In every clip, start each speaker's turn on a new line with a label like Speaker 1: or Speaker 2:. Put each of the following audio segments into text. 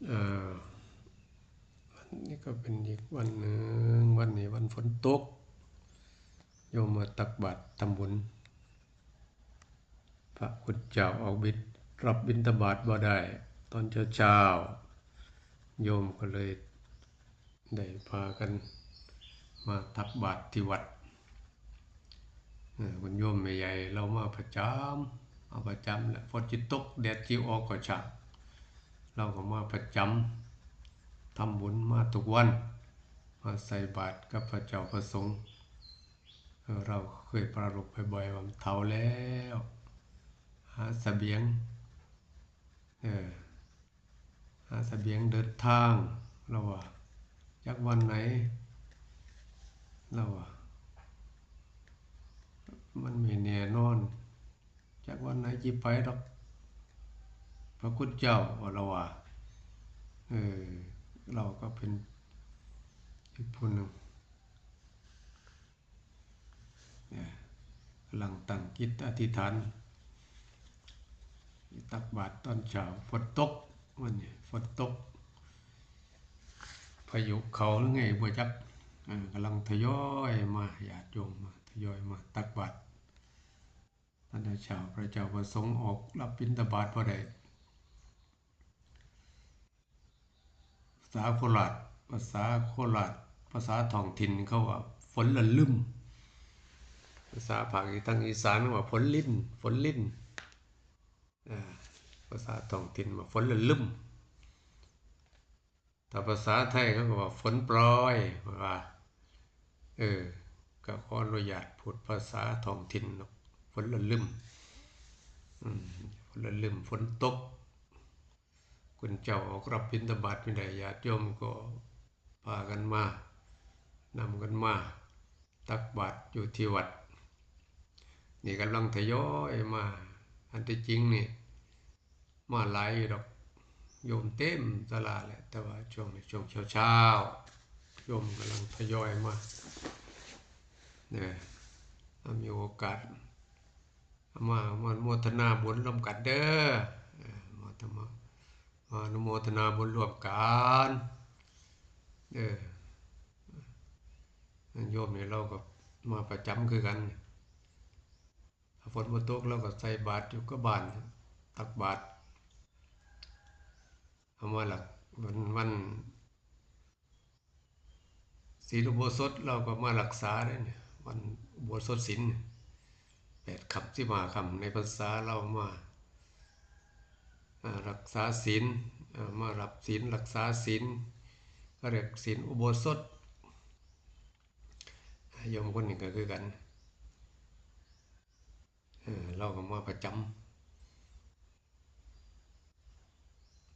Speaker 1: วันนี้ก็เป็นอีกวันหนึ่งวันนี้วันฝนตก โยมมาตักบาตรทำบุญ พระคุณเจ้าออกบิดรับบิณฑบาตบ่ได้ ตอนเช้าเช้าๆโยมก็เลยได้พากันมาตักบาตรที่วัดคุณโยมใหญ่เรามาประจำเอาประจำแหละฝนจิตตกแดดจิออกก็ช่า เราก็มาประจำทำบุญมาทุกวัน มาใส่บาตรกับพระเจ้าพระสงฆ์เราเคยประรบไปบ่อยว่าเท่าแล้ว หาเสบียงเออหาเสบียงเดินทางเราว่าจากวันไหนเราว่ามันไม่แน่นอน จากวันไหนจีไปดอก พระคุณเจ้าว่าราวาเออเราก็เป็นอีกผู้หนึ่งเนี่ยกำลังตั้งจิตอธิษฐานตักบาตรตอนเช้าฝนตกวันนี้ฝนตกพายุเขาหรือไงบ่จักกำลังทยอยมาญาติโยมมาทยอยมาตักบาตรตอนเช้าพระเจ้าประสงค์ออกรับบิณฑบาตพอได้ภา ษาโคราชภาษาโคราชภาษาท้องถิ่นเขาว่าฝนละลึมภาษาภาคทางอีสานว่าฝนลิ้นฝนลิ้นภาษาท้องถิ่นว่าฝนละลึมถ้าภาษาไทยเขาก็ว่าฝนปล่อยว่าเออก็ขออนุญาตพูดภาษาท้องถิ่นเนาะฝนละลึมอืมฝนละลึมฝนตก คุณเจ้าออกรับบิณฑบาตไม่ได้ญาติโยมก็พากันมานำกันมาตักบาตรอยู่ที่วัด นี่กำลังทยอยมา อันที่จริงนี่มาหลายอยู่ดอกโยมเต็มตลาดแหละแต่ว่าช่วงนี้ช่วงเช้าเช้าโยมกำลังทยอยมาเนี่ยถ้ามีโอกาสเอามามาโมทนาบุญร่วมกันเด้อเออมาทำมามา อนุโมทนาบุญร่วมกันเด้อโยมเนี่ยเราก็มาประจำคือกันถ้าฝนมาตกเราก็ใส่บาตรอยู่กับานตักบาตรเอามาหลักวันวันศีลอุโบสถเราก็มารักษาเนี่ยวันอุโบสถศีลแปดคำที่มาคำในภาษาเรามา รักษาศีลมารับศีลรักษาศีลก็เรียกศีลอุโบสถโยมคนหนึ่งก็คือกันเออเราก็มาประจำ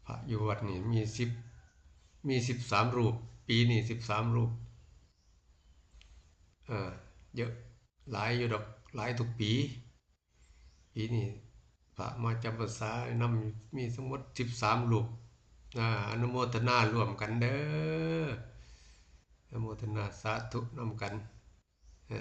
Speaker 1: พระอยู่วัดนี่มีสิบมีสิบสามรูป ปีนี่สิบสามรูปเออเยอะหลายอยู่ดอกหลายทุกปี ปีนี่ พระมาจำภาษานำมีทั้งหมดสิบสามรูปอ่านุโมทนารวมกันเด้ออนุโมทนาสาธุนำกัน